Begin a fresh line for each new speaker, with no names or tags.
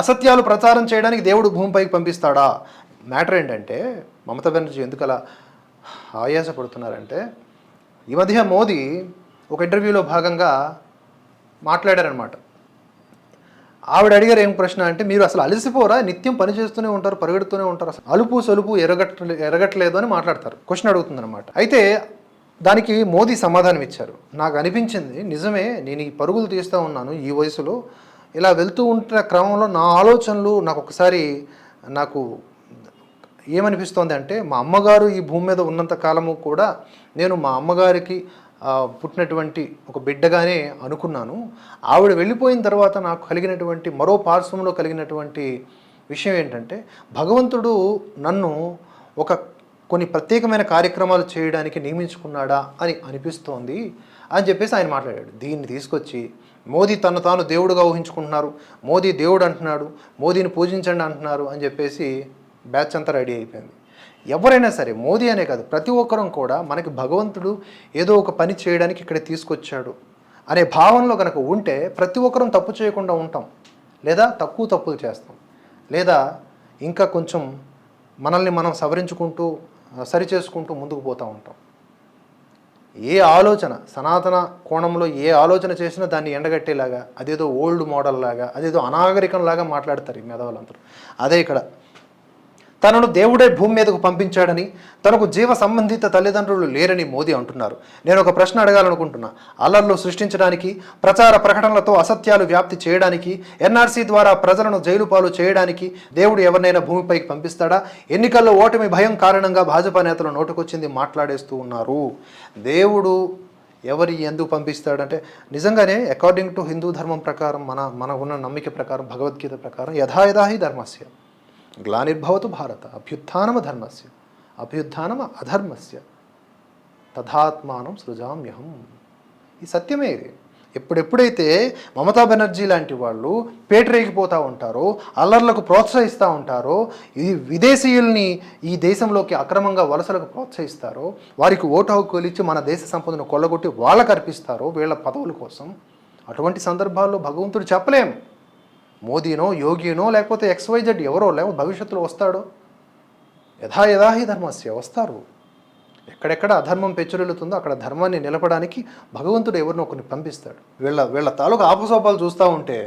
అసత్యాలు ప్రచారం చేయడానికి దేవుడు భూమిపైకి పంపిస్తాడా? మ్యాటర్ ఏంటంటే మమతా బెనర్జీ ఎందుకు అలా ఆయాసపడుతున్నారంటే ఈ మధ్య మోదీ ఒక ఇంటర్వ్యూలో భాగంగా మాట్లాడారనమాట ఆవిడ అడిగారు ఏం ప్రశ్న అంటే మీరు అసలు అలసిపోరా? నిత్యం పని చేస్తూనే ఉంటారు పరిగెడుతూనే ఉంటారు అసలు అలుపు సలుపు ఎరగట్ ఎరగట్లేదు అని మాట్లాడతారు. క్వశ్చన్ అడుగుతుందనమాట అయితే దానికి మోదీ సమాధానం ఇచ్చారు. నాకు అనిపించింది నిజమే నేను ఈ పరుగులు తీస్తూ ఉన్నాను ఈ వయసులో ఇలా వెళ్తూ ఉంటున్న క్రమంలో నా ఆలోచనలు నాకు ఒకసారి నాకు ఏమనిపిస్తోంది అంటే మా అమ్మగారు ఈ భూమి మీద ఉన్నంత కాలము కూడా నేను మా అమ్మగారికి పుట్టినటువంటి ఒక బిడ్డగానే అనుకున్నాను. ఆవిడ వెళ్ళిపోయిన తర్వాత నాకు కలిగినటువంటి మరో పార్శ్వంలో కలిగినటువంటి విషయం ఏంటంటే భగవంతుడు నన్ను ఒక కొన్ని ప్రత్యేకమైన కార్యక్రమాలు చేయడానికి నియమించుకున్నాడా అని అనిపిస్తోంది అని చెప్పేసి ఆయన మాట్లాడాడు. దీన్ని తీసుకొచ్చి మోదీ తను తాను దేవుడుగా ఊహించుకుంటున్నారు. మోదీ దేవుడు అంటున్నాడు. మోదీని పూజించండి అంటున్నారు అని చెప్పేసి బ్యాచ్ అంతా రెడీ అయిపోయింది. ఎవరైనా సరే మోదీ అనే కాదు ప్రతి ఒక్కరం కూడా మనకి భగవంతుడు ఏదో ఒక పని చేయడానికి ఇక్కడ తీసుకొచ్చాడు అనే భావనలో కనుక ఉంటే ప్రతి ఒక్కరం తప్పు చేయకుండా ఉంటాం. లేదా తక్కువ తప్పులు చేస్తాం. లేదా ఇంకా కొంచెం మనల్ని మనం సవరించుకుంటూ సరిచేసుకుంటూ ముందుకు పోతూ ఉంటాం. ఏ ఆలోచన సనాతన కోణంలో ఏ ఆలోచన చేసినా దాన్ని ఎండగట్టేలాగా అదేదో ఓల్డ్ మోడల్ లాగా అదేదో అనాగరికం లాగా మాట్లాడతారు ఈ మేధావులందరూ. అదే ఇక్కడ. తనను దేవుడే భూమి మీదకు పంపించాడని తనకు జీవ సంబంధిత తల్లిదండ్రులు లేరని మోదీ అంటున్నారు. నేను ఒక ప్రశ్న అడగాలనుకుంటున్నా. అల్లర్లు సృష్టించడానికి ప్రచార ప్రకటనలతో అసత్యాలు వ్యాప్తి చేయడానికి ఎన్ఆర్సీ ద్వారా ప్రజలను జైలు పాలు చేయడానికి దేవుడు ఎవరినైనా భూమిపైకి పంపిస్తాడా? ఎన్నికల్లో ఓటమి భయం కారణంగా భాజపా నేతలు నోటుకొచ్చింది మాట్లాడేస్తూ ఉన్నారు. దేవుడు ఎవరి ఎందుకు పంపిస్తాడంటే నిజంగానే అకార్డింగ్ టు హిందూ ధర్మం ప్రకారం మన మన ఉన్న నమ్మిక ప్రకారం భగవద్గీత ప్రకారం యథాయథాహి ధర్మస్య. గ్లానిర్భవతు భారత అభ్యుత్నమ ధర్మస్య అభ్యుత్నమ అధర్మస్య తథాత్మానం సృజామ్యహం ఈ సత్యమే ఇది. ఎప్పుడెప్పుడైతే మమతా బెనర్జీ లాంటి వాళ్ళు పేటరేగిపోతూ ఉంటారో అల్లర్లకు ప్రోత్సహిస్తూ ఉంటారో ఈ విదేశీయుల్ని ఈ దేశంలోకి అక్రమంగా వలసలకు ప్రోత్సహిస్తారో వారికి ఓటు హక్కులు ఇచ్చి మన దేశ సంపదను కొల్లగొట్టి వాళ్ళకు అర్పిస్తారో వీళ్ళ పదవుల కోసం అటువంటి సందర్భాల్లో భగవంతుడు చెప్పలేం. మోదీనో యోగినో లేకపోతే ఎక్స్వైజెడ్ ఎవరో లేకపోతే భవిష్యత్తులో వస్తాడో? యథా యథాహి ధర్మస్య వస్తారు. ఎక్కడెక్కడ అధర్మం పెచ్చురెళ్తుందో అక్కడ ధర్మాన్ని నిలపడానికి భగవంతుడు ఎవరినో ఒకరిని పంపిస్తాడు. వీళ్ళ వీళ్ళ తాలూకు ఆపసోపాలు చూస్తూ ఉంటే